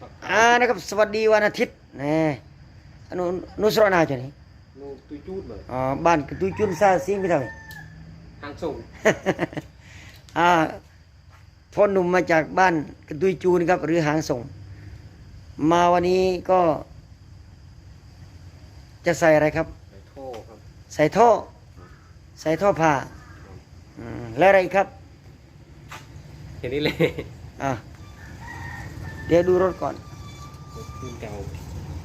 ปักอ่านะครับสวัสดีวันอาทิตย์นี่อนุนุสรนาจะนี่นูตุยจูดเลยอ๋อบ้านกระตุยจุนซาซิงไปเท่าไหร่หางส่งอ่าพ่อหนุ่มมาจากบ้านกระตุยจูนครับหรือหางส่ง มาวันนี้ก็ จะใส่อะไรครับไปโท่ครับ ใส่ท่อ ใส่ท่อผ่าอืมแล้วอะไรอีกครับเห็นนี่เลยอะ เดี๋ยวดูรถก่อนขึ้นเก่า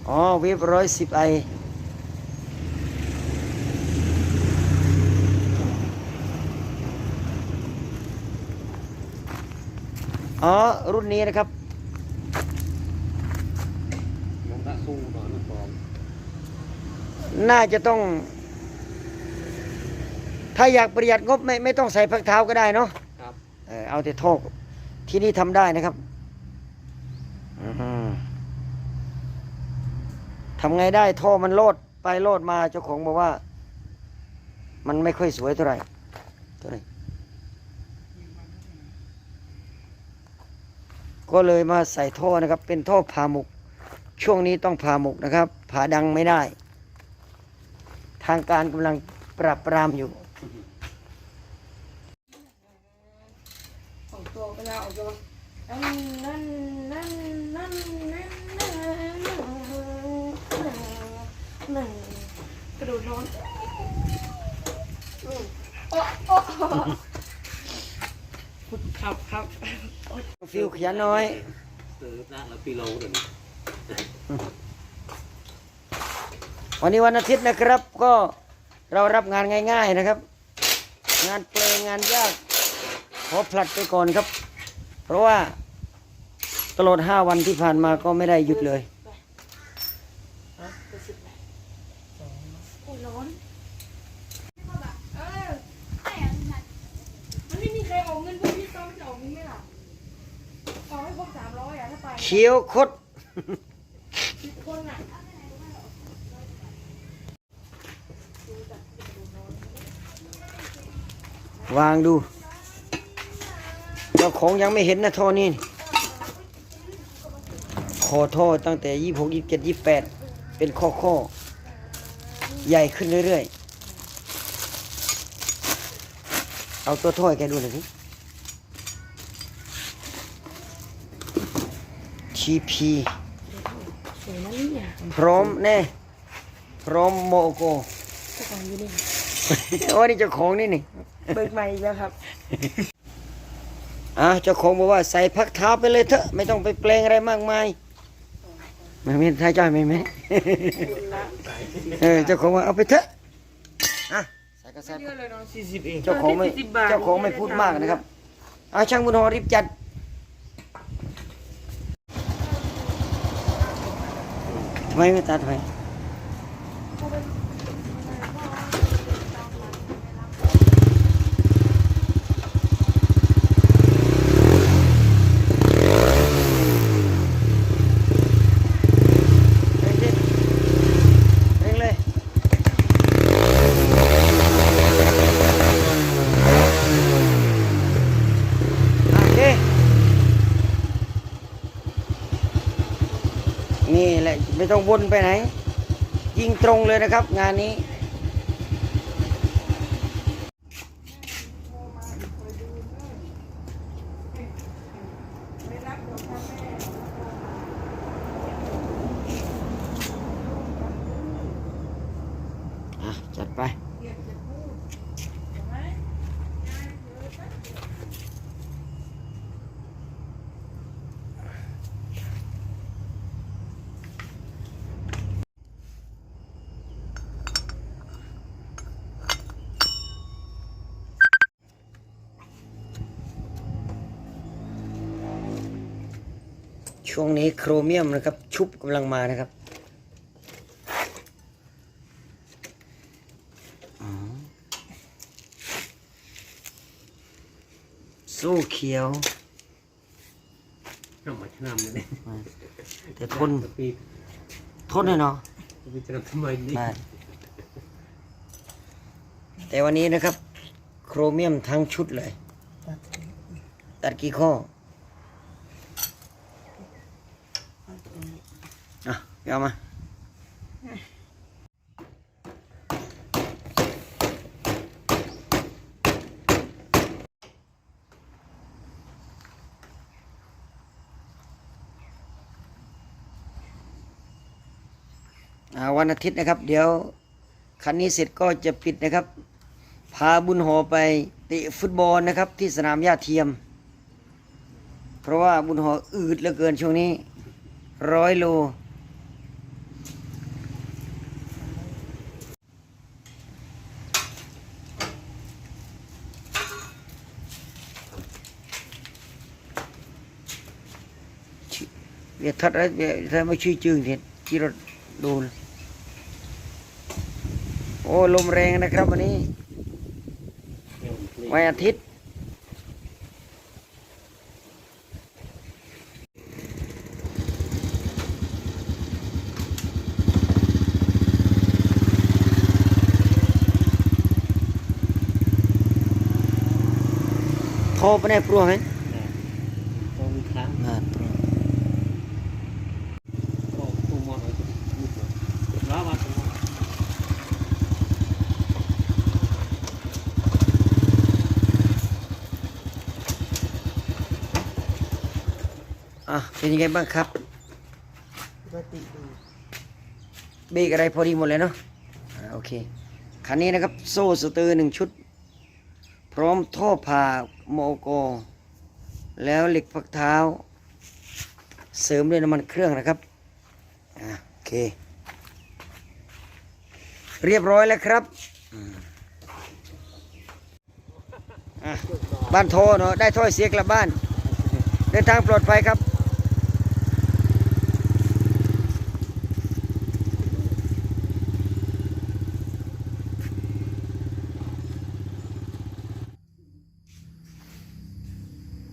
อ๋อเวฟร้อยสิบไออ๋อ รุ่นนี้นะครับน้องตะสู้ตอนลูกบอลน่าจะต้อง ถ้าอยากประหยัดงบไม่ไม่ต้องใส่พักเท้าก็ได้เนาะครับ เออเอาแต่ท่อที่นี่ทำได้นะครับอืม ทำไงได้ท่อมันโลดไปโลดมาเจ้าของบอกว่า มันไม่ค่อยสวยเท่าไหร่เท่าไหร่ก็เลยมาใส่ท่อนะครับ เป็นท่อผ่าหมก ช่วงนี้ต้องผ่าหมกนะครับผ่าดังไม่ได้ ทางการกำลังปรับปรามอยู่ของตัวเวลาออกตัวนั่นนั่นนั่นนั่นนั่นนั่นนั่นก ระโดดนอนโอ้โอ้ครับครับฟิวขยันน้อยซื้อละละปีโลเดี๋ยวนี้วันนี้วันอาทิตย์นะครับ ก็เรารับงานง่าย ๆนะครับ งานเปลงงานยากขอผลัดไปก่อนครับ เพราะว่าตลอดห้าวันที่ผ่านมาก็ไม่ได้หยุดเลย โอ้ ร้อนเออมันไม่มีใครออกเงินพวกพี่ต้อมจะออกเงินไหมล่ะออกให้ครบสามร้อยอะถ้าไปเขียวคด สิบคนอะวางดู เจ้าของยังไม่เห็นนะท่อนี้ขอท่อตั้งแต่ยี่หกยี่เจ็ดยี่แปดเป็นข้อข้อๆ ใหญ่ขึ้นเรื่อยๆ เอาตัวท่อให้แกดูหน่อยสิ TP สวยนะเนี่ยพร้อมแน่ พร้อมโมโก เจ้าของอยู่นี่โอ้นี่เจ้าของนี่นี่ เบิกใหม่อีกแล้วครับ อะเจ้าของบอกว่าใส่พักเท้าไปเลยเถอะ ไม่ต้องไปแปลงอะไรมากมาย ไม่ไม่ท้ายจ้อยไม่ไม่เออเจ้าของว่าเอาไปเถอะอะใส่ก็ใส่เยอะเลยเนาะสี่สิบเองเจ้าของไม่เจ้าของไม่พูดมากนะครับอาช่างบุญหอรีบจัดทำไมไม่ตัดทำไมเร่งดิเร่งเลย โอเค นี่แหละ ไม่ต้องวนไปไหน ยิงตรงเลยนะครับ งานนี้ อะ จัดไป ช่วงนี้โครเมียมนะครับ ชุบกำลังมานะครับอ๋อสู้เขียวน้ำมันน้ำเลยแต่ทนปีทนเลยเนาะปีจะทำไมนี่ได้แต่วันนี้นะครับ โครเมียมทั้งชุดเลย ตัดกี่ข้อ อะเอามาวันอาทิตย์นะครับ เดี๋ยวคันนี้เสร็จก็จะปิดนะครับ พาบุญโหไปเตะฟุตบอลนะครับ ที่สนามหญ้าเทียม เพราะว่าบุญโหอืดเหลือเกินช่วงนี้ร้อยโล Việc thật đấy, việc thật mới truy trường thì chỉ là đồ này. โอ้ลมแรงนะครับวันนี้เดี๋ยวมันวันอาทิตย์โทรไปในปลัวไหม ต้องมีครั้ง อ่า ก็ตู้มอดไว้ก็ยุบเลยแล้วมาตรงนั้น อะ เป็นยังไงบ้างครับปกติดีเบรกอะไรพอดีหมดเลยเนาะอ่าโอเค คันนี้นะครับ โซ่สเตอร์หนึ่งชุด พร้อมท่อผ่าโมโก แล้วเหล็กพักเท้า เสริมด้วยน้ำมันเครื่องนะครับอ่าโอเค เรียบร้อยแล้วครับอะบ้านโทเนาะได้ถ้อยเสียกลับบ้าน เดินทางปลอดภัยครับ อ่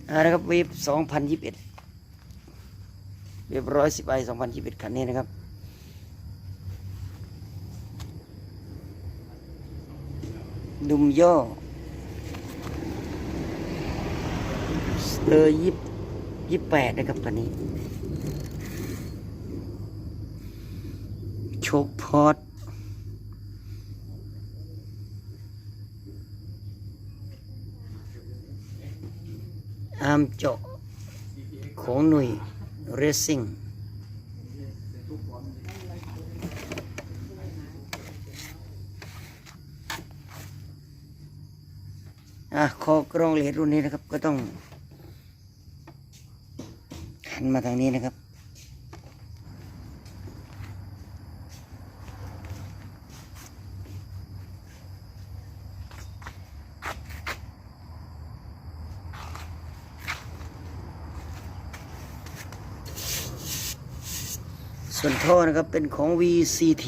า นะครับเวฟสองพันยิบเอ็ดเวฟร้อยสิบไอสองพันยิบเอ็ดคันนี้นะครับดุมย่อสเตอร์ยี่ยี่แปดนะครับคันนี้ โชคพอด อามเจาะของหน่ยเรซิ่งอะคอกรองเหลดรุ่นนี้นะครับ ก็ต้องหันมาทางนี้นะครับ ส่วนท่อนะครับเป็นของ VCT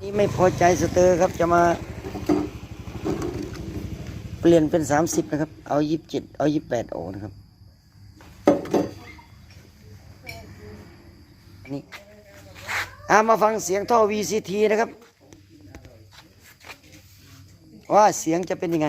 นี่ไม่พอใจสเตอร์ครับจะมา เปลี่ยนเป็น 30 นะครับ เอา 27 เอา 28โอนะครับอันนี่อามาฟังเสียงท่อ VCT นะครับ ว่าเสียงจะเป็นยังไง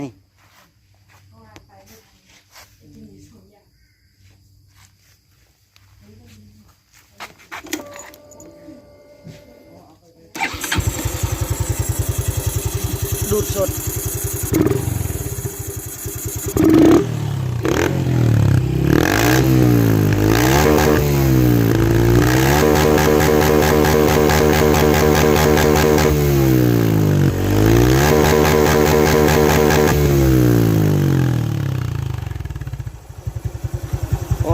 ดูดสดโอ้